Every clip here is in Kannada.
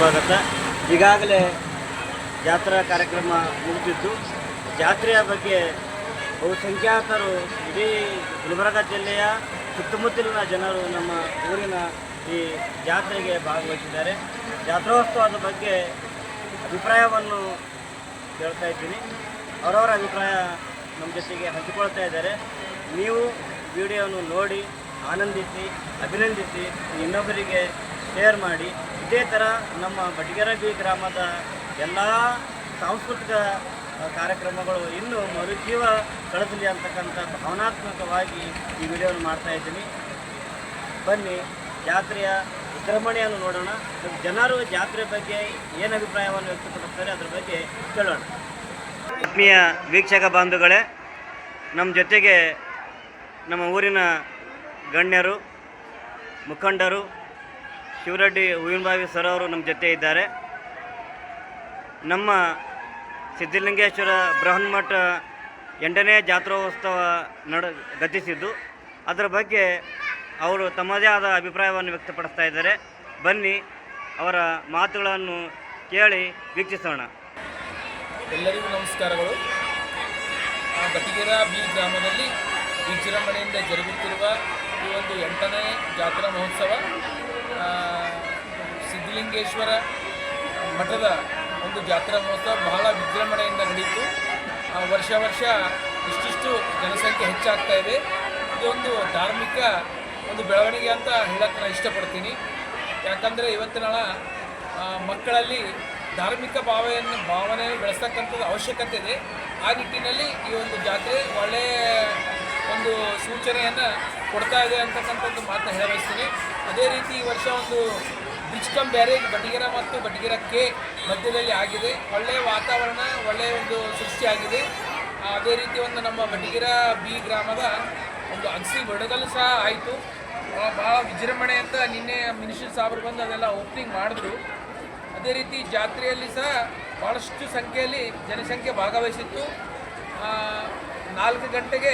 ಸ್ವಾಗತ. ಈಗಾಗಲೇ ಜಾತ್ರಾ ಕಾರ್ಯಕ್ರಮ ಮುಗಿದಿದ್ದು, ಜಾತ್ರೆಯ ಬಗ್ಗೆ ಬಹುಸಂಖ್ಯಾತರು ಇಡೀ ಗುಲ್ಬರ್ಗ ಜಿಲ್ಲೆಯ ಸುತ್ತಮುತ್ತಲಿನ ಜನರು ನಮ್ಮ ಊರಿನ ಈ ಜಾತ್ರೆಗೆ ಭಾಗವಹಿಸಿದ್ದಾರೆ. ಜಾತ್ರೋತ್ಸವದ ಬಗ್ಗೆ ಅಭಿಪ್ರಾಯವನ್ನು ಕೇಳ್ತಾ ಇದ್ದೀನಿ. ಅವರವರ ಅಭಿಪ್ರಾಯ ನಮ್ಮ ಜೊತೆಗೆ ಹಂಚಿಕೊಳ್ತಾ ಇದ್ದಾರೆ. ನೀವು ವಿಡಿಯೋವನ್ನು ನೋಡಿ, ಆನಂದಿಸಿ, ಅಭಿನಂದಿಸಿ, ಇನ್ನೊಬ್ಬರಿಗೆ ಶೇರ್ ಮಾಡಿ. ಇದೇ ಥರ ನಮ್ಮ ಬಟಗೆರಬಿ ಗ್ರಾಮದ ಎಲ್ಲ ಸಾಂಸ್ಕೃತಿಕ ಕಾರ್ಯಕ್ರಮಗಳು ಇನ್ನೂ ಮರುಜೀವ ಕಳಿಸಲಿ ಅಂತಕ್ಕಂಥ ಭಾವನಾತ್ಮಕವಾಗಿ ಈ ವಿಡಿಯೋವನ್ನು ಮಾಡ್ತಾ ಇದ್ದೀನಿ. ಬನ್ನಿ, ಜಾತ್ರೆಯ ವಿಜೃಂಭಣೆಯನ್ನು ನೋಡೋಣ. ಜನರು ಜಾತ್ರೆ ಬಗ್ಗೆ ಏನು ಅಭಿಪ್ರಾಯವನ್ನು ವ್ಯಕ್ತಪಡಿಸ್ತಾರೆ ಅದರ ಬಗ್ಗೆ ಕೇಳೋಣ. ಆತ್ಮೀಯ ವೀಕ್ಷಕ ಬಾಂಧುಗಳೇ ನಮ್ಮ ಜೊತೆಗೆ ನಮ್ಮ ಊರಿನ ಗಣ್ಯರು, ಮುಖಂಡರು ಶಿವರೆಡ್ಡಿ ಹೂವಿನಬಾವಿ ಸರ್ ಅವರು ನಮ್ಮ ಜೊತೆ ಇದ್ದಾರೆ. ನಮ್ಮ ಸಿದ್ಧಲಿಂಗೇಶ್ವರ ಬೃಹನ್ಮಠ ಎಂಟನೇ ಜಾತ್ರೋತ್ಸವ ನಡ, ಗತಿಸಿದ್ದು. ಅದರ ಬಗ್ಗೆ ಅವರು ತಮ್ಮದೇ ಆದ ಅಭಿಪ್ರಾಯವನ್ನು ವ್ಯಕ್ತಪಡಿಸ್ತಾ ಇದ್ದಾರೆ. ಬನ್ನಿ, ಅವರ ಮಾತುಗಳನ್ನು ಕೇಳಿ ವೀಕ್ಷಿಸೋಣ. ಎಲ್ಲರಿಗೂ ನಮಸ್ಕಾರಗಳು. ಬಟಿಗೆರ ಬಿ ಗ್ರಾಮದಲ್ಲಿ ವಿಜೃಂಭಣೆಯಿಂದ ಜರುಗುತ್ತಿರುವ ಈ ಒಂದು ಎಂಟನೇ ಜಾತ್ರಾ ಮಹೋತ್ಸವ ಸಿದ್ಧಲಿಂಗೇಶ್ವರ ಮಠದ ಒಂದು ಜಾತ್ರಾ ಮಹೋತ್ಸವ ಬಹಳ ವಿಜೃಂಭಣೆಯಿಂದ ನಡೆಯಿತು ವರ್ಷ ವರ್ಷ ಇಷ್ಟಿಷ್ಟು ಜನಸಂಖ್ಯೆ ಹೆಚ್ಚಾಗ್ತಾ ಇದೆ. ಇದೊಂದು ಧಾರ್ಮಿಕ ಒಂದು ಬೆಳವಣಿಗೆ ಅಂತ ಹೇಳಕ್ಕೆ ನಾನು ಇಷ್ಟಪಡ್ತೀನಿ. ಯಾಕಂದರೆ ಇವತ್ತಿನ ಮಕ್ಕಳಲ್ಲಿ ಧಾರ್ಮಿಕ ಭಾವನೆಯನ್ನು ಭಾವನೆಯನ್ನು ಬೆಳೆಸ್ತಕ್ಕಂಥದ್ದು ಅವಶ್ಯಕತೆ ಇದೆ. ಆ ನಿಟ್ಟಿನಲ್ಲಿ ಈ ಒಂದು ಜಾತ್ರೆ ಒಳ್ಳೆಯ ಒಂದು ಸೂಚನೆಯನ್ನು ಕೊಡ್ತಾ ಇದೆ ಅಂತಕ್ಕಂಥದ್ದು ಮಾತನ್ನು ಹೇಳಬಯಸ್ತೀನಿ. ಅದೇ ರೀತಿ ಈ ವರ್ಷ ಒಂದು ಬ್ರಿಜ್ ಕಮ್ ಬ್ಯಾರೇಜ್ ಮತ್ತು ಬಟಿಗೆರ ಕೆ ಮಧ್ಯದಲ್ಲಿ ಆಗಿದೆ. ಒಳ್ಳೆಯ ವಾತಾವರಣ, ಒಳ್ಳೆಯ ಒಂದು ಸೃಷ್ಟಿಯಾಗಿದೆ ಅದೇ ರೀತಿ ಒಂದು ನಮ್ಮ ಬಟಿಗೆರ ಬಿ ಗ್ರಾಮದ ಒಂದು ಅಗ್ಸಿ ಬಡಗಲು ಸಹ ಆಯಿತು. ಭಾಳ ವಿಜೃಂಭಣೆ ಅಂತ ನಿನ್ನೆ ಮಿನಿಸ್ಟರ್ ಸಾಬ್ರು ಬಂದು ಅದೆಲ್ಲ ಓಪನಿಂಗ್ ಮಾಡಿದ್ರು. ಅದೇ ರೀತಿ ಜಾತ್ರೆಯಲ್ಲಿ ಸಹ ಭಾಳಷ್ಟು ಸಂಖ್ಯೆಯಲ್ಲಿ ಜನಸಂಖ್ಯೆ ಭಾಗವಹಿಸಿತ್ತು. ನಾಲ್ಕು ಗಂಟೆಗೆ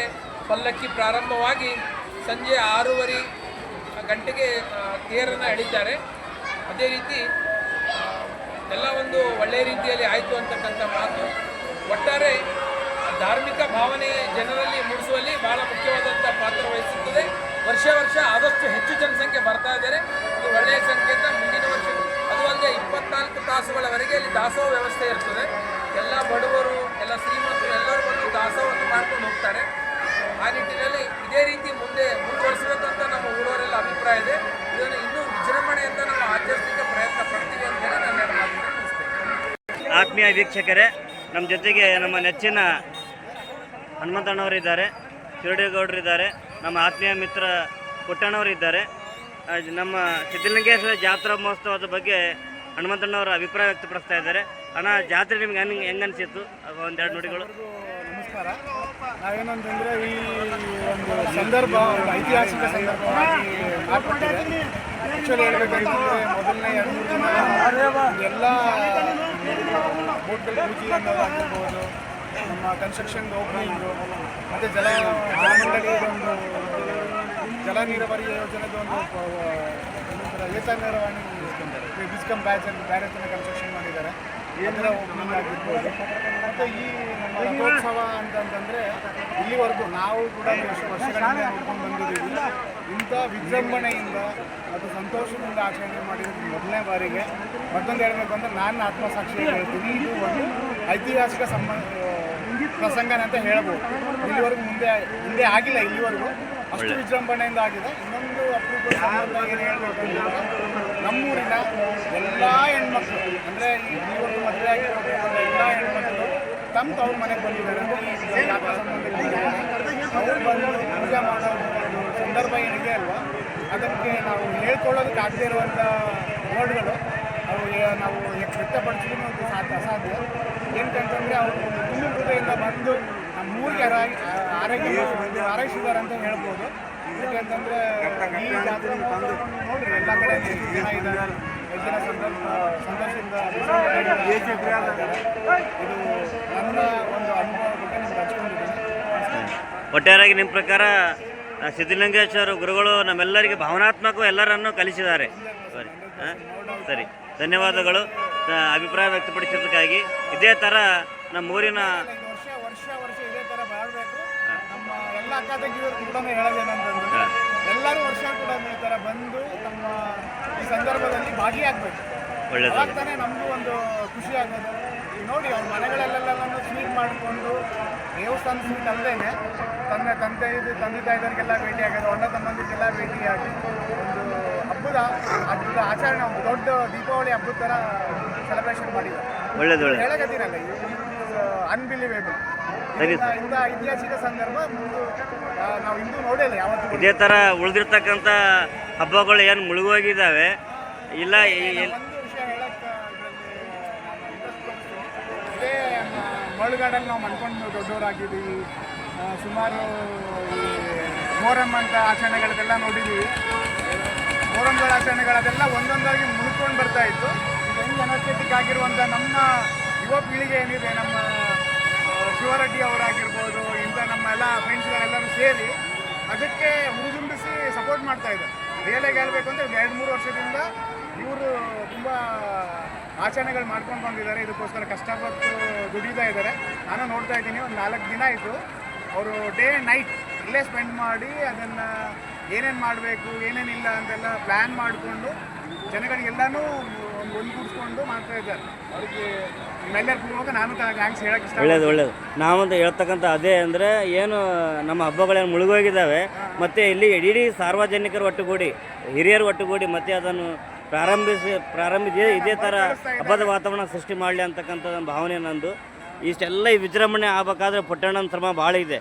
ಪಲ್ಲಕ್ಕಿ ಪ್ರಾರಂಭವಾಗಿ ಸಂಜೆ ಆರೂವರೆ ಗಂಟೆಗೆ ತೇರನ್ನು ಎಳಿತಾರೆ. ಅದೇ ರೀತಿ ಎಲ್ಲ ಒಂದು ಒಳ್ಳೆಯ ರೀತಿಯಲ್ಲಿ ಆಯಿತು ಅಂತಕ್ಕಂಥ ಮಾತು. ಒಟ್ಟಾರೆ ಧಾರ್ಮಿಕ ಭಾವನೆ ಜನರಲ್ಲಿ ಮೂಡಿಸುವಲ್ಲಿ ಬಹಳ ಮುಖ್ಯವಾದಂಥ ಪಾತ್ರ ವಹಿಸುತ್ತದೆ. ವರ್ಷ ವರ್ಷ ಆದಷ್ಟು ಹೆಚ್ಚು ಜನಸಂಖ್ಯೆ ಬರ್ತಾ ಇದ್ದಾರೆ. ಇದು ಒಳ್ಳೆಯ ಸಂಕೇತ. ಮುಂದಿನ ವರ್ಷ, ಅದು ಅಲ್ಲದೆ ಇಪ್ಪತ್ನಾಲ್ಕು ತಾಸುಗಳವರೆಗೆ ಇಲ್ಲಿ ದಾಸೋಹ ವ್ಯವಸ್ಥೆ ಇರ್ತದೆ. ಎಲ್ಲ ಬಡವರು, ಎಲ್ಲ ಶ್ರೀಮಂತರು ಎಲ್ಲರೂ ಬಂದು ದಾಸೋಹವನ್ನು ಮಾಡ್ಕೊಂಡು ಹೋಗ್ತಾರೆ. ಆ ನಿಟ್ಟಿನಲ್ಲಿ ಇದೇ ರೀತಿ ಮುಂದೆ ಮುಂದುವರಿಸಬೇಕಂತ ನಮ್ಮ ಊರವರೆಲ್ಲ ಅಭಿಪ್ರಾಯ ಇದೆ. ಇದನ್ನು ಇನ್ನೂ ವಿಜೃಂಭಣೆಯಿಂದ ನಾವು ಆಚರಿಸಲಿಕ್ಕೆ ಪ್ರಯತ್ನ ಪಡ್ತೀವಿ ಅಂತ ಹೇಳಿ ನಾನು ಎರಡು ಮಾತನ್ನು ಆತ್ಮೀಯ ವೀಕ್ಷಕರೇ ನಮ್ಮ ಜೊತೆಗೆ ನಮ್ಮ ನೆಚ್ಚಿನ ಹನುಮಂತಣ್ಣವರಿದ್ದಾರೆ ಶಿರಡಿಗೌಡರಿದ್ದಾರೆ ನಮ್ಮ ಆತ್ಮೀಯ ಮಿತ್ರ ಪುಟ್ಟಣ್ಣವರಿದ್ದಾರೆ. ಇದ್ದಾರೆ ನಮ್ಮ ಸಿದ್ಧಲಿಂಗೇಶ್ವರ ಜಾತ್ರಾ ಮಹೋತ್ಸವದ ಬಗ್ಗೆ ಹನುಮಂತಣ್ಣವರ ಅಭಿಪ್ರಾಯ ವ್ಯಕ್ತಪಡಿಸ್ತಾ ಇದ್ದಾರೆ. ಅಣ್ಣ ಜಾತ್ರೆ ನಿಮ್ಗೆ ಹೆಂಗೆ ಹೆಂಗೆ ಅನಿಸಿತ್ತು? ಒಂದೆರಡು ನುಡಿಗಳು. ನಮಸ್ಕಾರ. ನಾವೇನಂತಂದ್ರೆ ಈ ಒಂದು ಸಂದರ್ಭ ಒಂದು ಐತಿಹಾಸಿಕ ಮಾರ್ಪಟ್ಟಿದೆ ಆ್ಯಕ್ಚುಲಿ ಮೊದಲನೇ ಎರಡು ದಿನ ಎಲ್ಲ ಬೋಟ್ಗಳ ಪೂಜೆ ಅನ್ನೋದಾಗಿರ್ಬೋದು ನಮ್ಮ ಕನ್ಸ್ಟ್ರಕ್ಷನ್ ಓಪನಿಂಗು ಮತ್ತು ಜಲ ಒಂದು ಜಲ ನೀರಾವರಿ ಯೋಜನೆದು ಒಂದು ಏತ ನೀರಾವರಿ ಬಿಸ್ಕಮ್ ಬ್ಯಾಚ್ ಬ್ಯಾರೇಜನ್ನು ಕನ್ಸ್ಟ್ರಕ್ಷನ್ ಮಾಡಿದ್ದಾರೆ ಆಗಿರ್ಬೋದು. ಮತ್ತು ಈ ನಮ್ಮ ರಥೋತ್ಸವ ಅಂತಂತಂದರೆ ಇಲ್ಲಿವರೆಗೂ ನಾವು ಕೂಡ ವರ್ಷ ವರ್ಷಗಳಿಂದ ನೋಡ್ಕೊಂಡು ಬಂದಿದ್ದೀವಿ. ಇಂಥ ವಿಜೃಂಭಣೆಯಿಂದ ಅದು ಸಂತೋಷದಿಂದ ಆಚರಣೆ ಮಾಡಿರೋದು ಮೊದಲನೇ ಬಾರಿಗೆ. ಮತ್ತೊಂದು ಹೇಳಬೇಕು ಅಂದರೆ ನಾನು ಆತ್ಮಸಾಕ್ಷಿ ಹೇಳ್ತೀನಿ. ಇದು ಒಂದು ಐತಿಹಾಸಿಕ ಸಂಬಂಧ ಪ್ರಸಂಗನೇ ಅಂತ ಹೇಳ್ಬೋದು. ಇಲ್ಲಿವರೆಗೂ ಮುಂದೆ ಹಿಂದೆ ಆಗಿಲ್ಲ ಇಲ್ಲಿವರೆಗೂ. ಅಷ್ಟು ವಿಜೃಂಭಣೆಯಿಂದ ಆಗಿದೆ. ಇನ್ನೊಂದು ಅಪರೂಪದ ಅಂತಂದ್ರೆ ನಮ್ಮೂರಿನ ಎಲ್ಲ ಹೆಣ್ಮಕ್ಳು, ಅಂದರೆ ಒಂದು ಮದುವೆ ಆಗಿರೋದು ಎಲ್ಲ ಹೆಣ್ಮಕ್ಳು ತಮ್ಮ ತವ್ರ ಮನೆಗೆ ಬಂದಿದ್ದಾರೆ. ಅವ್ರು ಬಂದು ಪೂಜೆ ಮಾಡೋ ಸಂದರ್ಭ ಏನಿದೆ ಅಲ್ವಾ, ಅದಕ್ಕೆ ನಾವು ಹೇಳ್ಕೊಳ್ಳೋದಕ್ಕೆ ಆಗದೇ ಇರುವಂಥ ವರ್ಡ್ಗಳು ಅವು ನಾವು ವ್ಯಕ್ತಪಡಿಸಿದ್ರು ಅದು ಸಾಧ್ಯ, ಅಸಾಧ್ಯ. ಏನಕ್ಕಂತಂದರೆ ಅವರು ತುಂಬ ಹೃದಯದಿಂದ ಬಂದು ನಮ್ಮ ಮೂರಿಗೆ ಆರೋಗ್ಯ ಆರೈಸಿದ್ದಾರೆ ಅಂತ ಹೇಳ್ಬೋದು. ಯಾಕೆಂತಂದರೆ ಈ ಜಾತ್ರೆ ಮಹೋತ್ಸವವನ್ನು ಎಲ್ಲ ಕಡೆ ಎಷ್ಟು ಜನ ಇದ್ದಾರೆ. ಎಷ್ಟು ಜನ ಸಂದರ್ಭ ಸಂತೋಷದಿಂದ ಇದು ನನ್ನ ಒಂದು ಅನುಭವ ಬಗ್ಗೆ ನಿಮ್ಗೆ ಹಂಚ್ಕೊಂಡಿದ್ದೀನಿ. ಒಟ್ಟಾರೆಯಾಗಿ ನಿಮ್ಮ ಪ್ರಕಾರ ಸಿದ್ಧಲಿಂಗೇಶ್ವರ ಗುರುಗಳು ನಮ್ಮೆಲ್ಲರಿಗೆ ಭಾವನಾತ್ಮಕ ಎಲ್ಲರನ್ನೂ ಕಲಿಸಿದ್ದಾರೆ. ಸರಿ ಸರಿ. ಧನ್ಯವಾದಗಳು. ಅಭಿಪ್ರಾಯ ವ್ಯಕ್ತಪಡಿಸಿದ್ದಕ್ಕಾಗಿ. ಇದೇ ಥರ ನಮ್ಮ ಊರಿನ ಇದು ವರ್ಷ ವರ್ಷ ವರ್ಷ ಇದೇ ಥರ ಮಾಡಬೇಕು ನಮ್ಮ ಎಲ್ಲ ಅಕ್ಕ ತಂಗಿಯವರು ಕೂಡ ಹೇಳೋದೇನಂತಂದ್ರೆ ಎಲ್ಲರೂ ವರ್ಷ ಕೂಡ ಈ ಥರ ಬಂದು ನಮ್ಮ ಈ ಸಂದರ್ಭದಲ್ಲಿ ಭಾಗಿಯಾಗಬೇಕು. ಅವಾಗ ತಾನೇ ನಮಗೂ ಒಂದು ಖುಷಿ ಆಗೋದು. ನೋಡಿ ಅವ್ರ ಮನೆಗಳಲ್ಲೆಲ್ಲ ಸ್ವೀಟ್ ಮಾಡಿಕೊಂಡು ದೇವಸ್ಥಾನ ಸ್ವೀಟ್ ಅಲ್ಲದೇನೆ ತನ್ನ ತಂದೆ ಇದು ತಂದೆ ತಾಯಿದವರಿಗೆಲ್ಲ ಭೇಟಿ ಆಗೋದು ಅಣ್ಣ ಭೇಟಿ ಆಗಿ ಒಂದು ಹಬ್ಬದ ಹಬ್ಬದ ಆಚರಣೆ ಒಂದು ದೊಡ್ಡ ದೀಪಾವಳಿ ಹಬ್ಬದ ಥರ ಸೆಲೆಬ್ರೇಷನ್ ಮಾಡಿದ್ದಾರೆ. ಒಳ್ಳೇದು ಹೇಳಕತ್ತೀನಲ್ಲ ಅನ್ಬಿಲಿವೇಬಲ್ ಸರಿ ಇಂಥ ಇಂಥ ಐತಿಹಾಸಿಕ ಸಂದರ್ಭ ಮುಂದೆ ನಾವು ಇಂದು ನೋಡಿಲ್ಲ ಯಾವತ್ತೂ ಇದೇ ಥರ ಉಳಿದಿರ್ತಕ್ಕಂಥ ಹಬ್ಬಗಳು ಏನು ಮುಳುಗೋಗಿದ್ದಾವೆ? ಇಲ್ಲ ಈ- ಒಂದು ವಿಷಯ ಇದೇ ಮಳುಗಾಡಲ್ಲಿ ನಾವು ಮನ್ಕೊಂಡು ದೊಡ್ಡವರಾಗಿದ್ದೀವಿ. ಆ, ಸುಮಾರು ಈ ಮೊಹರಂ ಅಂತ ಆಚರಣೆಗಳದೆಲ್ಲ ನೋಡಿದ್ದೀವಿ. ಮೊಹರಂಗಳ ಆಚರಣೆಗಳದೆಲ್ಲ ಒಂದೊಂದಾಗಿ ಮುಳ್ಕೊಂಡು ಬರ್ತಾ ಇತ್ತು. ಈಗ ಹೆಂಗ್ ಎನರ್ಜೆಟಿಕ್ ಆಗಿರುವಂಥ ನಮ್ಮ ಯುವ ಪೀಳಿಗೆ ಏನಿದೆ ನಮ್ಮ ಶಿವರೆಡ್ಡಿ ಅವರಾಗಿರ್ಬೋದು, ಇಂಥ ನಮ್ಮ ಎಲ್ಲ ಫ್ರೆಂಡ್ಸ್ಗಳೆಲ್ಲರೂ ಸೇರಿ ಅದಕ್ಕೆ ಹುರಿದುಂಬಿಸಿ ಸಪೋರ್ಟ್ ಮಾಡ್ತಾ ಇದ್ದಾರೆ. ರಿಯಲಾಗಿ ಹೇಳಬೇಕು ಅಂದರೆ ಒಂದು ಎರಡು ಮೂರು ವರ್ಷದಿಂದ ಇವರು ತುಂಬ ಆಚರಣೆಗಳು ಮಾಡ್ಕೊಂಡು ಬಂದಿದ್ದಾರೆ. ಇದಕ್ಕೋಸ್ಕರ ಕಷ್ಟಪಟ್ಟು ದುಡಿತಾ ಇದ್ದಾರೆ. ನಾನು ನೋಡ್ತಾ ಇದ್ದೀನಿ, ಒಂದು ನಾಲ್ಕು ದಿನ ಆಯಿತು. ಅವರು ಡೇ ಆ್ಯಂಡ್ ನೈಟ್ ಇಲ್ಲೇ ಸ್ಪೆಂಡ್ ಮಾಡಿ ಅದನ್ನು ಏನೇನು ಮಾಡಬೇಕು ಏನೇನಿಲ್ಲ ಅಂತೆಲ್ಲ ಪ್ಲ್ಯಾನ್ ಮಾಡಿಕೊಂಡು ಜನಗಳಿಗೆಲ್ಲನೂ ಒಂದು ಒಂದುಗೂಡಿಸ್ಕೊಂಡು ಮಾಡ್ತಾ ಇದ್ದಾರೆ. ಅವರಿಗೆ ಒಳ್ಳೇದು ಒಳ್ಳೇದು. ನಾವಂತ ಹೇಳ್ತಕ್ಕಂಥ ಅದೇ ಅಂದರೆ ಏನು ನಮ್ಮ ಹಬ್ಬಗಳೇನು ಮುಳುಗೋಗಿದ್ದಾವೆ. ಮತ್ತು ಇಲ್ಲಿ ಇಡೀ ಸಾರ್ವಜನಿಕರು ಒಟ್ಟುಗೂಡಿ ಹಿರಿಯರು ಒಟ್ಟುಗೂಡಿ ಮತ್ತೆ ಅದನ್ನು ಪ್ರಾರಂಭಿಸಿ ಪ್ರಾರಂಭಿಸಿ ಇದೇ ಥರ ಹಬ್ಬದ ವಾತಾವರಣ ಸೃಷ್ಟಿ ಮಾಡಲಿ ಅಂತಕ್ಕಂಥ ಒಂದು ಭಾವನೆ ನಂದು. ಇಷ್ಟೆಲ್ಲ ಈ ವಿಜೃಂಭಣೆ ಆಗಬೇಕಾದ್ರೆ ಪುಟ್ಟಣ್ಣನ ಶ್ರಮ ಭಾಳ ಇದೆ.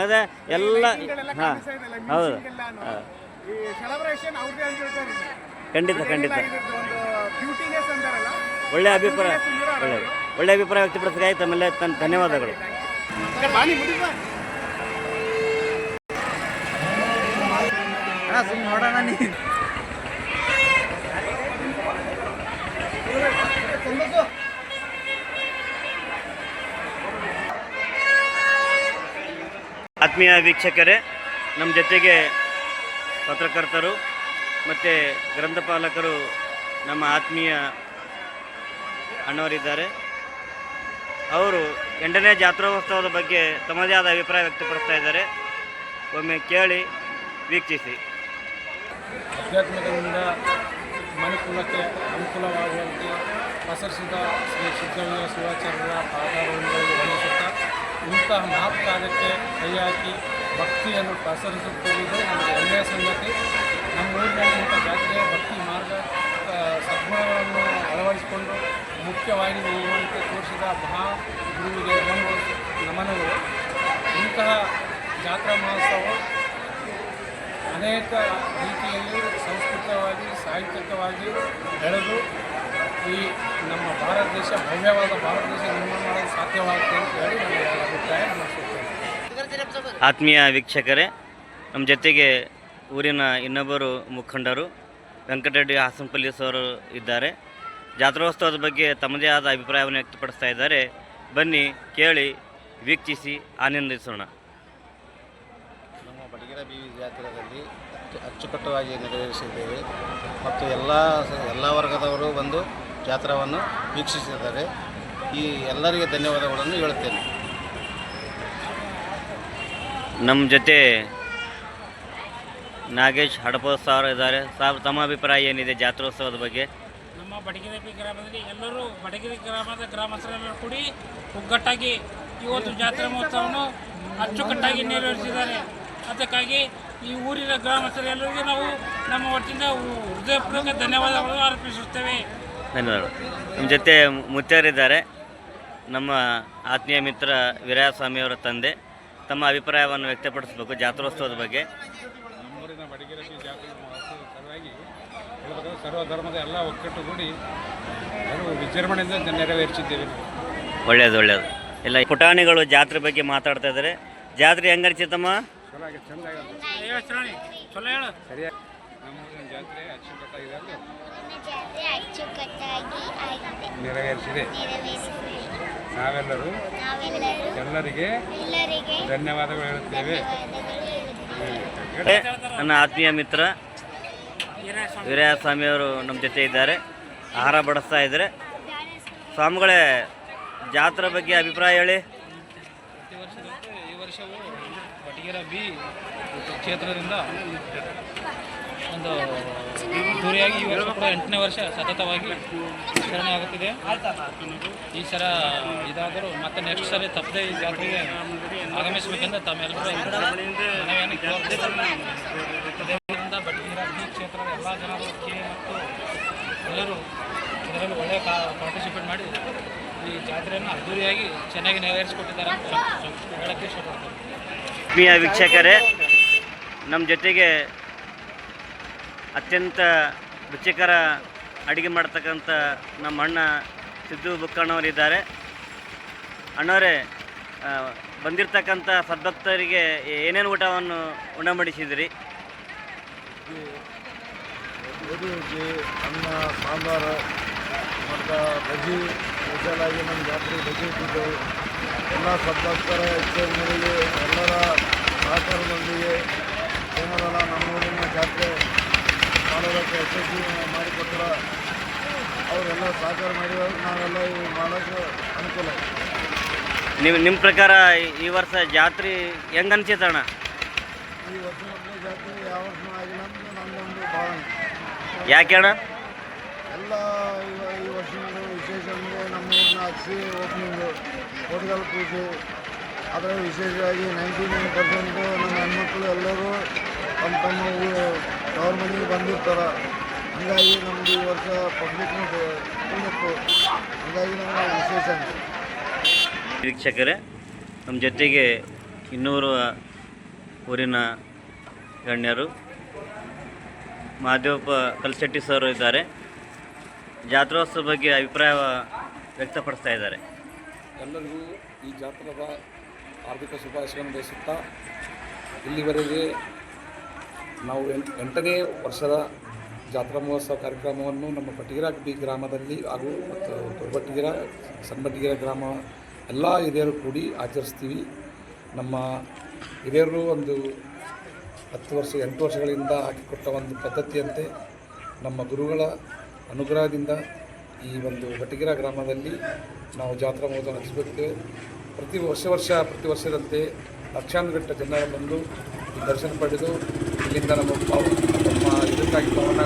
ಅದೇ ಎಲ್ಲ ಹಾಂ. ಹೌದು. ಖಂಡಿತ ಖಂಡಿತ. ಒಳ್ಳೆ ಅಭಿಪ್ರಾಯ. ಒಳ್ಳೆ ಒಳ್ಳೆ ಅಭಿಪ್ರಾಯ ವ್ಯಕ್ತಪಡಿಸಿದಾಗಿ ತಮ್ಮೆಲ್ಲ ತನ್ನ ಧನ್ಯವಾದಗಳು. ನೋಡೋಣ ಆತ್ಮೀಯ ವೀಕ್ಷಕರೇ ನಮ್ಮ ಜೊತೆಗೆ ಪತ್ರಕರ್ತರು ಮತ್ತು ಗ್ರಂಥಪಾಲಕರು ನಮ್ಮ ಆತ್ಮೀಯ ಅಣ್ಣವರಿದ್ದಾರೆ. ಅವರು ಎಂಟನೇ ಜಾತ್ರೋತ್ಸವದ ಬಗ್ಗೆ ತಮ್ಮದೇ ಆದ ಅಭಿಪ್ರಾಯ ವ್ಯಕ್ತಪಡಿಸ್ತಾ ಇದ್ದಾರೆ. ಒಮ್ಮೆ ಕೇಳಿ ವೀಕ್ಷಿಸಿ. ಆಧ್ಯಾತ್ಮಿಕದಿಂದ ಮನುಕುಲಕ್ಕೆ ಅನುಕೂಲವಾಗುವಂತೆ ಪ್ರಸರಿಸಿದ ಶ್ರೀ ಸಿದ್ದಯ್ಯ ಶಿವಾಚಾರ್ಯರ ಪಾದಾರವನ್ನು ಗಮನಿಸುತ್ತಾ ಇಂತಹ ಮಹತ್ ಕಾರ್ಯಕ್ಕೆ ಕೈ ಹಾಕಿ ಭಕ್ತಿಯನ್ನು ಪ್ರಸರಿಸುತ್ತಿರುವುದು ನಮಗೆ ಒಳ್ಳೆಯ ಸಂಗತಿ ನಮ್ಮ ಊರಿನಲ್ಲಿ ಇಂಥ ಜಾತ್ರೆಯ ಭಕ್ತಿ ಮಾರ್ಗ ಆ, ಸದ್ಗುಣಗಳನ್ನು ಅಳವಡಿಸಿಕೊಂಡು ಮುಖ್ಯವಾಗಿ ನಿಯಮಂತೆ ತೋರಿಸಿದ ಮಹಾ ಗುರುವಿಗೆ ನಮ್ಮ ನಮನಗಳು. ಇಂತಹ ಜಾತ್ರಾ ಮಹೋತ್ಸವ ಅನೇಕ ರೀತಿಯಲ್ಲಿ ಸಂಸ್ಕೃತವಾಗಿ, ಸಾಹಿತ್ಯಿಕವಾಗಿ ಬೆಳೆದು ಈ ನಮ್ಮ ಭಾರತ ದೇಶ, ಭವ್ಯವಾದ ಭಾರತ ದೇಶ ನಿರ್ಮಾಣ ಮಾಡಲು ಸಾಧ್ಯವಾಗುತ್ತೆ ಅಂತ ಹೇಳಿ ನನ್ನ ಅಭಿಪ್ರಾಯ. ಆತ್ಮೀಯ ವೀಕ್ಷಕರೇ, ನಮ್ಮ ಜೊತೆಗೆ ಊರಿನ ಇನ್ನೊಬ್ಬರು ಮುಖಂಡರು ವೆಂಕಟರೆಡ್ಡಿ ಹಾಸನಪಲ್ಲಿ ಸರ್ ಇದ್ದಾರೆ. ಜಾತ್ರೋತ್ಸವದ ಬಗ್ಗೆ ತಮ್ಮದೇ ಆದ ಅಭಿಪ್ರಾಯವನ್ನು ವ್ಯಕ್ತಪಡಿಸ್ತಾ ಇದ್ದಾರೆ. ಬನ್ನಿ ಕೇಳಿ ವೀಕ್ಷಿಸಿ ಆನಂದಿಸೋಣ. ನಮ್ಮ ಬಡಗಿರ ಬೀವಿ ಜಾತ್ರೆಯಲ್ಲಿ ಅಚ್ಚು- ಅಚ್ಚುಕಟ್ಟುವಾಗಿ ನೆರವೇರಿಸಿದ್ದೇವೆ ಮತ್ತು ಎಲ್ಲ ಎಲ್ಲ ವರ್ಗದವರು ಬಂದು ಜಾತ್ರಾವನ್ನು ವೀಕ್ಷಿಸಿದ್ದಾರೆ. ಈ ಎಲ್ಲರಿಗೆ ಧನ್ಯವಾದಗಳನ್ನು ಹೇಳುತ್ತೇನೆ. ನಮ್ಮ ಜೊತೆ ನಾಗೇಶ್ ಹಡಪ ಸರ್ ಇದ್ದಾರೆ. ಸಾಬ್ ತಮ್ಮ ಅಭಿಪ್ರಾಯ ಏನಿದೆ ಜಾತ್ರೋತ್ಸವದ ಬಗ್ಗೆ? ನಮ್ಮ ಬಡಗಿರಪಿ ಗ್ರಾಮದಲ್ಲಿ ಎಲ್ಲರೂ ಬಡಗಿರಿ ಗ್ರಾಮದ ಗ್ರಾಮಸ್ಥರೆಲ್ಲರೂ ಕೂಡಿ ಒಗ್ಗಟ್ಟಾಗಿ ಇವತ್ತು ಜಾತ್ರಾ ಮಹೋತ್ಸವವನ್ನು ಅಚ್ಚುಕಟ್ಟಾಗಿ ನೆರವೇರಿಸಿದ್ದಾರೆ. ಅದಕ್ಕಾಗಿ ಈ ಊರಿನ ಗ್ರಾಮಸ್ಥರೆಲ್ಲರಿಗೂ ನಾವು ನಮ್ಮ ಒಟ್ಟಿಂದ ಹೃದಯಪೂರ್ವಕ ಧನ್ಯವಾದಗಳನ್ನು ಅರ್ಪಿಸುತ್ತೇವೆ. ಧನ್ಯವಾದಗಳು. ನಮ್ಮ ಜೊತೆ ಮುತ್ಯರಿದ್ದಾರೆ ನಮ್ಮ ಆತ್ಮೀಯ ಮಿತ್ರ ವೀರಾಯಸ್ವಾಮಿಯವರ ತಂದೆ. ತಮ್ಮ ಅಭಿಪ್ರಾಯವನ್ನು ವ್ಯಕ್ತಪಡಿಸಬೇಕು ಜಾತ್ರೋತ್ಸವದ ಬಗ್ಗೆ ನಮ್ಮೂರಿನ ಬಡಗಿರಬಿ ಜಾತ್ರೆ ಮಹೋತ್ಸವದ ಸಲುವಾಗಿ ಹೇಳ್ಬೇಕಾದ್ರೆ ಸರ್ವ ಧರ್ಮದ ಎಲ್ಲ ಒಕ್ಕಟ್ಟುಗೂಡಿ ವಿಜೃಂಭಣೆಯಿಂದ ನೆರವೇರಿಸಿದ್ದೇವೆ ಒಳ್ಳೇದು ಒಳ್ಳೆಯದು ಒಳ್ಳೆಯದು ಎಲ್ಲ ಪುಟಾಣಿಗಳು ಜಾತ್ರೆ ಬಗ್ಗೆ ಮಾತಾಡ್ತಾ ಇದ್ದಾರೆ. ಜಾತ್ರೆ ಹೆಂಗರ್ಚಿ ತಮ್ಮ? ಚಲೋ ಚೆಂದಾಗಿ ಹೇಳು ಶ್ರಾವಣಿ, ಚಲೋ ಹೇಳು. ಸರಿಯಾಗಿ. ನಮ್ಮೂರಿನ ಜಾತ್ರೆ ಅಚ್ಚುಕಟ್ಟಾಗಿದೆ ಅಂತ ನಮ್ಮ ಜಾತ್ರೆ ಅಚ್ಚುಕಟ್ಟಾಗಿ ಆಗಿದೆ. ನೆರವೇರಿಸಿದೆ. ನಾವೆಲ್ಲರೂ ಎಲ್ಲರಿಗೆ ಎಲ್ಲರಿಗೆ ಧನ್ಯವಾದಗಳು ಹೇಳುತ್ತೇವೆ. ಧನ್ಯವಾದಗಳು ಹೇಳುತ್ತೇವೆ. ನನ್ನ ಆತ್ಮೀಯ ಮಿತ್ರ ವೀರಸ್ವಾಮಿಯವರು ನಮ್ಮ ಜೊತೆ ಇದ್ದಾರೆ. ಆಹಾರ ಬಡಿಸ್ತಾ ಇದ್ದಾರೆ. ಸ್ವಾಮಿಗಳೇ, ಜಾತ್ರೆ ಬಗ್ಗೆ ಅಭಿಪ್ರಾಯ ಹೇಳಿ. ಬಿ ಕ್ಷೇತ್ರದಿಂದ ಒಂದು ಗುರಿಯಾಗಿ ಈ ವರ್ಷ ಕೂಡ ಎಂಟನೇ ವರ್ಷ ಸತತವಾಗಿ ಆಚರಣೆ ಆಗುತ್ತಿದೆ. ಈ ಸಲ ಇದಾದರೂ ಮತ್ತೆ ನೆಕ್ಸ್ಟ್ ಸಲ ತಪ್ಪದೆ ಈ ಜಾತ್ರೆಗೆ ಆಗಮಿಸಬೇಕೆಂದು ತಮ್ಮೆಲ್ಲರೂ ಕೇಳುತ್ತೇವೆ. ಇದರಿಂದ ಬಟಗಿರ ಬಿ ಕ್ಷೇತ್ರದ ಎಲ್ಲ ಜನ ಕೆ ಮತ್ತು ಎಲ್ಲರೂ ಇದರಲ್ಲಿ ಒಳ್ಳೆ ಪಾರ್ಟಿಸಿಪೇಟ್ ಮಾಡಿ ಈ ಜಾತ್ರೆಯನ್ನು ಅದ್ದೂರಿಯಾಗಿ ಚೆನ್ನಾಗಿ ನೆರವೇರಿಸಿಕೊಟ್ಟಿದ್ದಾರೆ ಅಂತ ಹೇಳಕ್ಕೆ ಇಷ್ಟಪಡ್ತೀನಿ. ಆತ್ಮೀಯ ವೀಕ್ಷಕರೇ ನಮ್ಮ ಜೊತೆಗೆ ಅತ್ಯಂತ ರುಚಿಕರ ಅಡುಗೆ ಮಾಡ್ತಕ್ಕಂಥ ನಮ್ಮ ಅಣ್ಣ ಸಿದ್ದು ಬುಕ್ಕಣ್ಣವರಿದ್ದಾರೆ. ಅಣ್ಣವರೇ ಬಂದಿರತಕ್ಕಂಥ ಸದ್ಭಕ್ತರಿಗೆ ಏನೇನು ಊಟವನ್ನು ಉಣಬಡಿಸಿದಿರಿ? ಗೋಧಿ ಅನ್ನ ಸಾಂಬಾರು ಮತ್ತು ಬಜ್ಜಿ ಸ್ಪೆಷಲಾಗಿ ನಮ್ಮ ಜಾತ್ರೆ ಬಜ್ಜಿ ಇಟ್ಟಿದ್ದೆವು ಎಲ್ಲ ಇಚ್ಛೆ ಮೇರೆಗೆ ಎಲ್ಲರ ಸಹಕಾರದೊಂದಿಗೆ ಏನರಲ್ಲ ನಮ್ಮೂರಿನ ಜಾತ್ರೆ ಮಾಡೋದಕ್ಕೆ ಯಶಸ್ವಿ ಮಾಡಿಕೊಟ್ಟರ ಅವರೆಲ್ಲ ಸಹಕಾರ ಮಾಡಿದಾಗ ನಾವೆಲ್ಲ ಇವು ಮಾಡೋಕ್ಕೆ ಅನುಕೂಲ. ನೀವು ನಿಮ್ಮ ಪ್ರಕಾರ ಈ- ಈ ವರ್ಷ ಜಾತ್ರೆ ಹೆಂಗೆ ಅನ್ಸಿತಣ್ಣ ಈ ವರ್ಷ ಮೊದಲೇ ಜಾತ್ರೆ ಯಾವ ವರ್ಷ ಆಗಿಲ್ಲ ಅಂತ ನಮ್ಮದೊಂದು ಭಾವನೆ ಯಾಕೆ ಅಣ್ಣ? ಎಲ್ಲ ಈ ವರ್ಷ ವಿಶೇಷ ಅಂದರೆ ನಮ್ಮೂರಿನ ಅಕ್ಷಿ ಓಪನಿಂಗು ಕೋಟಿಗಲ್ ಪೂಜೆ. ಅದರ ವಿಶೇಷವಾಗಿ ನೈಂಟಿ ನೈನ್ ಪರ್ಸೆಂಟು ನಮ್ಮ ಹೆಣ್ಮಕ್ಳು ಎಲ್ಲರೂ ತಮ್ಮ ತಮ್ಮ ತವ್ರ ಮನೆಗೆ ಬಂದಿರ್ತಾರೆ. ಹಂಗಾಗಿ ನಮ್ಮದು ಈ ವರ್ಷ ಪಬ್ಲಿಕ್ನು ತುಂಬಿತ್ತು. ಹಂಗಾಗಿ ನಮ್ಮ ವಿಶೇಷ ವೀಕ್ಷಕರೇ ನಮ್ಮ ಜೊತೆಗೆ ಇನ್ನೂರು ಊರಿನ ಗಣ್ಯರು ಮಹಾದೇವಪ್ಪ ಕಲ್ಶೆಟ್ಟಿ ಸರ್ ಇದ್ದಾರೆ. ಜಾತ್ರೋತ್ಸವ ಬಗ್ಗೆ ಅಭಿಪ್ರಾಯ ವ್ಯಕ್ತಪಡಿಸ್ತಾ ಇದ್ದಾರೆ. ಎಲ್ಲರಿಗೂ ಈ ಜಾತ್ರದ ಆರ್ಥಿಕ ಶುಭಾಶಯವನ್ನು ಬಯಸುತ್ತಾ ಇಲ್ಲಿವರೆಗೆ ನಾವು ಎಂಟ್ ಎಂಟನೇ ವರ್ಷದ ಜಾತ್ರಾ ಮಹೋತ್ಸವ ಕಾರ್ಯಕ್ರಮವನ್ನು ನಮ್ಮ ಪಟ್ಟಿಗಿರ ಬಿ ಗ್ರಾಮದಲ್ಲಿ ಹಾಗೂ ಮತ್ತು ದೊಡ್ಡಬಟ್ಟಿಗಿರ ಸಣ್ಣಬಟ್ಟಿಗಿರ ಗ್ರಾಮ ಎಲ್ಲ ಹಿರಿಯರು ಕೂಡಿ ಆಚರಿಸ್ತೀವಿ. ನಮ್ಮ ಹಿರಿಯರು ಒಂದು ಹತ್ತು ವರ್ಷ ಎಂಟು ವರ್ಷಗಳಿಂದ ಹಾಕಿಕೊಟ್ಟ ಒಂದು ಪದ್ಧತಿಯಂತೆ ನಮ್ಮ ಗುರುಗಳ ಅನುಗ್ರಹದಿಂದ ಈ ಒಂದು ಬಟಗಿರ ಗ್ರಾಮದಲ್ಲಿ ನಾವು ಜಾತ್ರಾ ಮಹೋತ್ಸವ ನಡೆಸಬೇಕು. ಪ್ರತಿ ವರ್ಷ ವರ್ಷ ಪ್ರತಿ ವರ್ಷದಂತೆ ಲಕ್ಷಾನುಗಟ್ಟ ಜನರ ಬಂದು ದರ್ಶನ ಪಡೆದು ಇಲ್ಲಿಂದ ನಮ್ಮ ಪಾವ- ನಮ್ಮ ಇದಕ್ಕಾಗಿ ಪವನ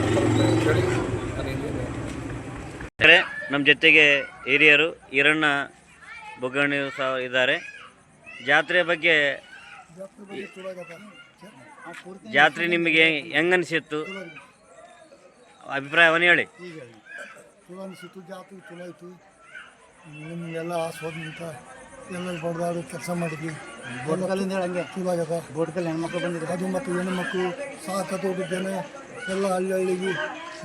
ಹೇಳಿ ನಾನು ಇಲ್ಲಿ ವೀಕ್ಷಕರೇ, ನಮ್ಮ ಜೊತೆಗೆ ಹಿರಿಯರು ಈರಣ್ಣ ಬೊಗಣಿಯು ಸಹ ಇದ್ದಾರೆ. ಜಾತ್ರೆ ಬಗ್ಗೆ ಜಾತ್ರೆ ನಿಮಗೆ ಹೆಂಗೆ ಅನಿಸಿತ್ತು? ಅಭಿಪ್ರಾಯವನ್ನು ಹೇಳಿ. ಈಗ ಚಲೋ ಅನಿಸಿತ್ತು ಜಾತ್ರೆ ಚಲೋ ಆಯಿತು. ನಿಮಗೆಲ್ಲ ಆಸ್ವಾದಂತ ಎಲ್ಲ ಬಡ್ದಾಡು ಕೆಲಸ ಮಾಡಿದ್ವಿ. ಬೋಟ್ಕಲ್ಲಿಂದ ಹೇಳಂಗೆ ಚಲೋ ಆಗ್ಯದ. ಬೋಟ್ಕಲ್ಲಿ ಹೆಣ್ಮಕ್ಳು ಬಂದಿದ್ರು. ಅದು ಮತ್ತು ಹೆಣ್ಮಕ್ಳು ಸಾಕತ್ತು ಜನ ಎಲ್ಲ ಹಳ್ಳಿ ಹಳ್ಳಿಗೆ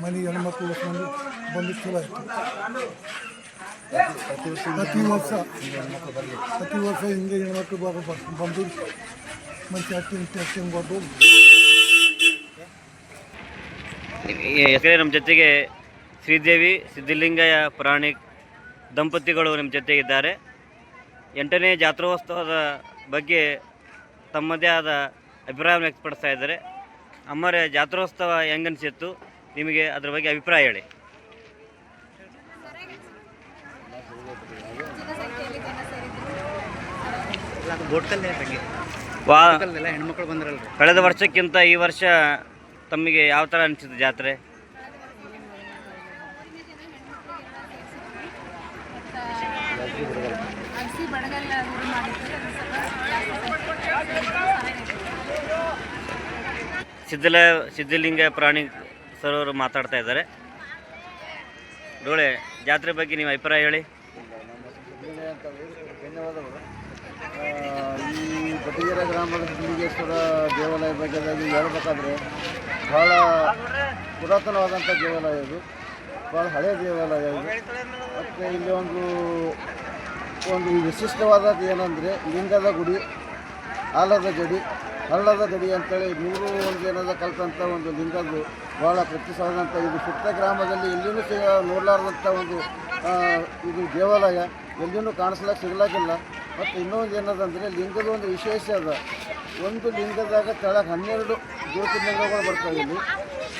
ಮನೆ ಹೆಣ್ಮಕ್ಳು ಉಳ್ಸ್ಕೊಂಡು ಬಂದು ಚಲೋ ಆಯಿತು. ಪ್ರತಿ ವರ್ಷ ಪ್ರತಿ ವರ್ಷ ಹಿಂಗೆ ಹೆಣ್ಮಕ್ಳು ಬಂದು ಟೆಸ್ಟಿಂಗ್ ಕೊಟ್ಟು ಯಾಕಂದರೆ ನಮ್ಮ ಜೊತೆಗೆ ಶ್ರೀದೇವಿ ಸಿದ್ಧಲಿಂಗಯ್ಯ ಪುರಾಣಿಕ್ ದಂಪತಿಗಳು ನಮ್ಮ ಜೊತೆಗಿದ್ದಾರೆ. ಎಂಟನೇ ಜಾತ್ರೋತ್ಸವದ ಬಗ್ಗೆ ತಮ್ಮದೇ ಆದ ಅಭಿಪ್ರಾಯವನ್ನು ವ್ಯಕ್ತಪಡಿಸ್ತಾ ಇದ್ದಾರೆ. ಅಮ್ಮರೇ ಜಾತ್ರೋತ್ಸವ ಹೆಂಗನ್ಸಿತ್ತು? ನಿಮಗೆ ಅದ್ರ ಬಗ್ಗೆ ಅಭಿಪ್ರಾಯ ಹೇಳಿ. ವಾ ಹೆಣ್ಮಕ್ಳು ಬಂದ್ರಲ್ರಿ. ಕಳೆದ ವರ್ಷಕ್ಕಿಂತ ಈ ವರ್ಷ ತಮಗೆ ಯಾವ ಥರ ಅನಿಸಿತು ಜಾತ್ರೆ? ಸಿದ್ಧಲ ಸಿದ್ಧಲಿಂಗ ಪ್ರಾಣಿ ಸರ್ ಅವರು ಮಾತಾಡ್ತಾ ಇದ್ದಾರೆ. ಡೋಳೆ ಜಾತ್ರೆ ಬಗ್ಗೆ ನೀವು ಅಭಿಪ್ರಾಯ ಹೇಳಿ. ಬಟಗಿರ ಗ್ರಾಮದ ಸಿದ್ದಲಿಂಗೇಶ್ವರ ದೇವಾಲಯ ಬಗ್ಗೆ ಹೇಳ್ಬೇಕಾದ್ರೆ ಭಾಳ ಪುರಾತನವಾದಂಥ ದೇವಾಲಯ ಇದು. ಭಾಳ ಹಳೆಯ ದೇವಾಲಯ ಇದು. ಮತ್ತು ಇಲ್ಲಿ ಒಂದು ಒಂದು ವಿಶಿಷ್ಟವಾದದ್ದು ಏನಂದರೆ ಲಿಂಗದ ಗುಡಿ, ಆಲದ ಗಡಿ, ಹಳ್ಳದ ಗಡಿ ಅಂತೇಳಿ ಮೂರು ಒಂದು ಏನಾದ ಕಲ್ತಂಥ ಒಂದು ಲಿಂಗದ್ದು ಭಾಳ ಪ್ರತಿಷ್ಠವಾದಂಥ ಇದು. ಸುತ್ತ ಗ್ರಾಮದಲ್ಲಿ ಎಲ್ಲಿಯೂ ಸಿಗ ನೋಡಲಾರ್ದಂಥ ಒಂದು ಇದು ದೇವಾಲಯ ಎಲ್ಲಿಯೂ ಕಾಣಿಸ್ಲಕ್ಕೆ ಸಿಗ್ಲಾಕಿಲ್ಲ ಮತ್ತು ಇನ್ನೊಂದು ಏನದಂದರೆ ಲಿಂಗದ ಒಂದು ವಿಶೇಷ ಅದ. ಒಂದು ಲಿಂಗದಾಗ ಕೆಳಗೆ ಹನ್ನೆರಡು ಜ್ಯೋತಿರ್ಲಿಂಗಗಳು ಬರ್ತವೆ ಇಲ್ಲಿ.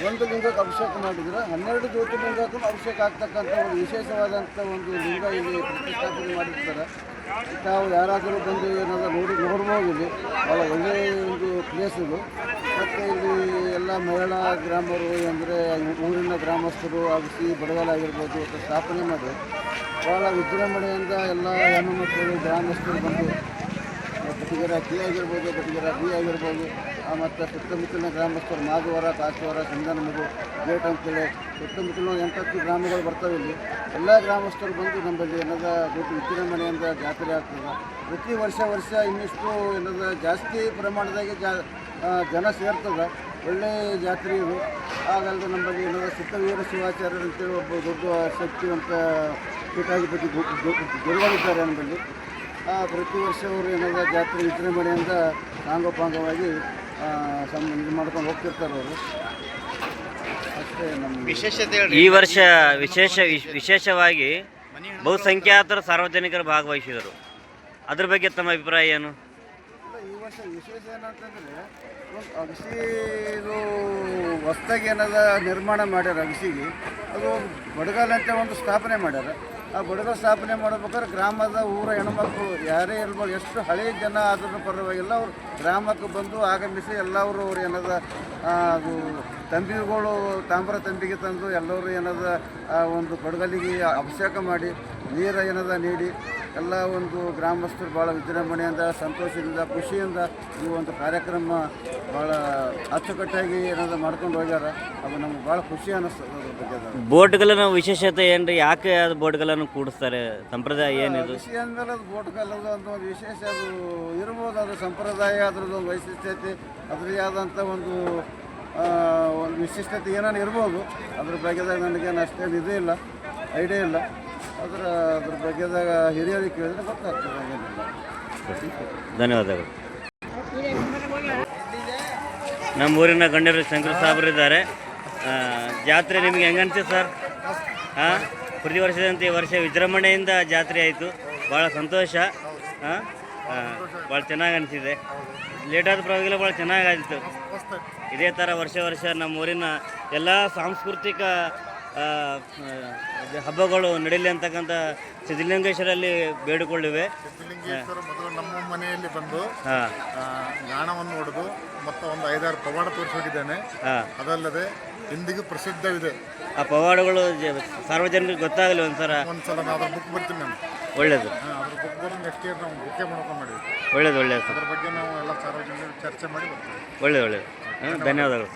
ಒಂದು ಲಿಂಗಕ್ಕೆ ಅಭಿಷೇಕ ಮಾಡಿದ್ರೆ ಹನ್ನೆರಡು ಜ್ಯೋತಿರ್ಲಿಂಗಕ್ಕೂ ಅಭಿಷೇಕ ಆಗ್ತಕ್ಕಂಥ ಒಂದು ವಿಶೇಷವಾದಂಥ ಒಂದು ಲಿಂಗ ಇಲ್ಲಿ ಪ್ರತಿಷ್ಠಾಪನೆ ಮಾಡಿರ್ತಾರೆ. ತಾವು ಯಾರಾದರೂ ಬಂದು ಏನಾದರೂ ನೋಡಿ ನೋಡ್ಬೋದು ಭಾಳ ಒಳ್ಳೆಯ ಒಂದು ಪ್ಲೇಸ್ ಇದು. ಮತ್ತು ಇಲ್ಲಿ ಎಲ್ಲ ಮಹಿಳಾ ಗ್ರಾಮರು ಅಂದರೆ ಊರಿನ ಗ್ರಾಮಸ್ಥರು ಅಗಸಿ ಬಡವಲಾಗಿರ್ಬೋದು ಸ್ಥಾಪನೆ ಮಾಡಿ ಭಾಳ ವಿಜೃಂಭಣೆಯಿಂದ ಎಲ್ಲ ಹೆಣ್ಣು ಮಕ್ಕಳು, ಗ್ರಾಮಸ್ಥರು ಬಂದು ಬಟ್ಟಿಗೆರ ಟಿ ಆಗಿರ್ಬೋದು ಬಟ್ಟಿಗೆರ ಬಿ ಆಗಿರ್ಬೋದು. ಮತ್ತು ಸುತ್ತಮುತ್ತಲಿನ ಗ್ರಾಮಸ್ಥರು ಮಾಧವರ ಕಾಸುವರ ಚಂದನಮಗು ಗೇಟ್ ಅಂತೇಳಿ ಸುತ್ತಮುತ್ತಲಿನ ಎಂಟತ್ತು ಗ್ರಾಮಗಳು ಬರ್ತವೆ ಇಲ್ಲಿ. ಎಲ್ಲ ಗ್ರಾಮಸ್ಥರು ಬಂದು ನಮ್ಮಲ್ಲಿ ಏನದ ದೊಡ್ಡ ವಿಜೃಂಭಣೆಯಿಂದ ಜಾತ್ರೆ ಆಗ್ತದೆ. ಪ್ರತಿ ವರ್ಷ ವರ್ಷ ಇನ್ನಿಷ್ಟು ಏನದ ಜಾಸ್ತಿ ಪ್ರಮಾಣದಾಗೆ ಜನ ಸೇರ್ತದೆ. ಒಳ್ಳೆಯ ಜಾತ್ರೆ ಇದು. ಹಾಗಲ್ಲದೆ ನಮ್ಮಲ್ಲಿ ಏನದ ಸಿದ್ಧವೀರ ಶಿವಾಚಾರ್ಯರು ಅಂತೇಳಿ ಒಬ್ಬ ದೊಡ್ಡ ಶಕ್ತಿವಂತ ಪೀಠಾಧಿಪತಿ ಗುರುಗಳಿದ್ದಾರೆ ನಮ್ಮಲ್ಲಿ ಪ್ರತಿ ವರ್ಷ ಅವರು ಏನಾದ ಜಾತ್ರೆ ವಿಜೃಂಭಣೆಯಿಂದ ಸಾಂಗೋಪಾಂಗವಾಗಿ ಆ, ಸಂ ಇದು ಮಾಡ್ಕೊಂಡು ಹೋಗ್ತಿರ್ತಾರೆ ಅವರು. ಅಷ್ಟೇ ನಮ್ಮ ವಿಶೇಷತೆ ಈ ವರ್ಷ ವಿಶೇಷ ವಿಶ್- ವಿಶೇಷವಾಗಿ ಬಹುಸಂಖ್ಯಾತರ ಸಾರ್ವಜನಿಕರು ಭಾಗವಹಿಸಿದರು. ಅದ್ರ ಬಗ್ಗೆ ತಮ್ಮ ಅಭಿಪ್ರಾಯ ಏನು? ಇಲ್ಲ, ಈ ವರ್ಷ ವಿಶೇಷ ಏನಂತಂದರೆ ಅಗಸಿ ಇದು ಹೊಸ್ದಾಗಿ ಏನದ ನಿರ್ಮಾಣ ಮಾಡ್ಯಾರ ಅಗಸಿಗೆ ಅದು ಬಡಗಾಲ ಅಂತ ಒಂದು ಸ್ಥಾಪನೆ ಮಾಡ್ಯಾರ. ಆ ಬುಡದ ಸ್ಥಾಪನೆ ಮಾಡ್ಬೇಕಾದ್ರೆ ಗ್ರಾಮದ ಊರ ಹೆಣ್ಮಕ್ಳು, ಯಾರೇ ಇರ್ಬೋದು, ಎಷ್ಟು ಹಳೆಯ ಜನ ಆದ್ರೂ ಪರವಾಗಿಲ್ಲ. ಅವರು ಗ್ರಾಮಕ್ಕೆ ಬಂದು ಆಗಮಿಸಿ ಎಲ್ಲವರು ಅವ್ರು ಏನದ ಅದು ತಂಬಿಗಳು, ತಾಮ್ರ ತಂಬಿಗೆ ತಂದು ಎಲ್ಲರೂ ಏನದ ಒಂದು ಬಡಗಲಿಗೆ ಅಭಿಷೇಕ ಮಾಡಿ ನೀರು ಏನದ ನೀಡಿ ಎಲ್ಲ ಒಂದು ಗ್ರಾಮಸ್ಥರು ಭಾಳ ವಿಜೃಂಭಣೆಯಿಂದ ಸಂತೋಷದಿಂದ ಖುಷಿಯಿಂದ ಈ ಒಂದು ಕಾರ್ಯಕ್ರಮ ಭಾಳ ಅಚ್ಚುಕಟ್ಟಾಗಿ ಏನಾದ್ರು ಮಾಡ್ಕೊಂಡು ಹೋಗ್ಯಾರ. ಅದು ನಮ್ಗೆ ಭಾಳ ಖುಷಿ ಅನ್ನಿಸ್ತದೆ ಬಗ್ಗೆ. ಬೋಟ್ಗಳನ್ನು ವಿಶೇಷತೆ ಏನ್ರಿ? ಯಾಕೆ ಅದು ಬೋಟ್ಗಳನ್ನು ಕೂಡಿಸ್ತಾರೆ? ಸಂಪ್ರದಾಯ ಏನಿದು? ಖುಷಿ ಅಂದ್ರೆ ಅದು ಬೋಟ್ ಕಲ್ಲದ ಒಂದು ಒಂದು ವಿಶೇಷ ಅದು ಇರ್ಬೋದು ಅದು ಸಂಪ್ರದಾಯ ಅದ್ರದ್ದು ಒಂದು ವೈಶಿಷ್ಟ್ಯತೆ ಅದರದೇ ಆದಂಥ ಒಂದು ಒಂದು ವಿಶಿಷ್ಟತೆ ಏನಾನ ಇರ್ಬೋದು. ಅದ್ರ ಬಗ್ಗೆದಾಗ ನನಗೇನು ಅಷ್ಟೇನು ಇದೇ ಇಲ್ಲ ಐಡಿಯಾ ಇಲ್ಲ. ಅದರ ಅದ್ರ ಹಿರಿಯರಿಗೆ ಕೇಳಿದ್ರೆ ಗೊತ್ತಾಗ್ತದೆ ಧನ್ಯವಾದಗಳು. ನಮ್ಮ ಊರಿನ ಗಣ್ಯರು ಶಂಕರ್ ಇದ್ದಾರೆ. ಜಾತ್ರೆ ನಿಮಗೆ ಹೆಂಗನ್ಸಿ ಸರ್? ಹಾಂ ಪ್ರತಿ ವರ್ಷದಂತೆ ಈ ವರ್ಷ ವಿಜೃಂಭಣೆಯಿಂದ ಜಾತ್ರೆ ಆಯಿತು. ಭಾಳ ಸಂತೋಷ. ಹಾಂ ಭಾಳ ಚೆನ್ನಾಗಿ ಅನಿಸಿದೆ. ಲೇಟಾದ ಪರವಾಗಿಲ್ಲ ಭಾಳ ಚೆನ್ನಾಗಾಯಿತು ಇದೇ ಥರ ವರ್ಷ ವರ್ಷ ನಮ್ಮ ಊರಿನ ಎಲ್ಲ ಸಾಂಸ್ಕೃತಿಕ ಹಬ್ಬಗಳು ನಡೀಲಿ ಅಂತಕ್ಕಂಥ ಸಿದ್ಧಲಿಂಗೇಶ್ವರಲ್ಲಿ ಬೇಡಿಕೊಳ್ಳಿವೆ. ಸಿದ್ಧಲಿಂಗೇಶ್ವರ ಮೊದಲು ನಮ್ಮ ಮನೆಯಲ್ಲಿ ಬಂದು ಗಾಣವನ್ನು ಹೊಡೆದು ಮತ್ತು ಒಂದು ಐದಾರು ಪವಾಡ ತೋರಿಸೋಗಿದ್ದೇನೆ ಅದಲ್ಲದೆ ಇಂದಿಗೂ ಪ್ರಸಿದ್ಧವಿದೆ. ಆ ಪವಾಡಗಳು ಸಾರ್ವಜನಿಕರಿಗೆ ಗೊತ್ತಾಗಲಿ ಒಂದ್ಸಲ. ಒಂದ್ಸಲ ನಾವು ಅದ್ರ ಬುಕ್ ಬರ್ತೀನಿ ನಾನು. ಒಳ್ಳೇದು. ಅದ್ರ ಬುಕ್ ಬರೋ ನೆಕ್ಸ್ಟ್ ಇಯರ್ ನಾವು ಬುಕ್ಕೇ ಮಾಡ್ಕೊಂಡು ಮಾಡಿದ್ವಿ. ಒಳ್ಳೇದು ಒಳ್ಳೇದು. ಅದ್ರ ಬಗ್ಗೆ ನಾವು ಎಲ್ಲ ಸಾರ್ವಜನಿಕರು ಚರ್ಚೆ ಮಾಡಿ ಬರ್ತೀವಿ. ಒಳ್ಳೇದು ಒಳ್ಳೇದು. ಧನ್ಯವಾದಗಳು.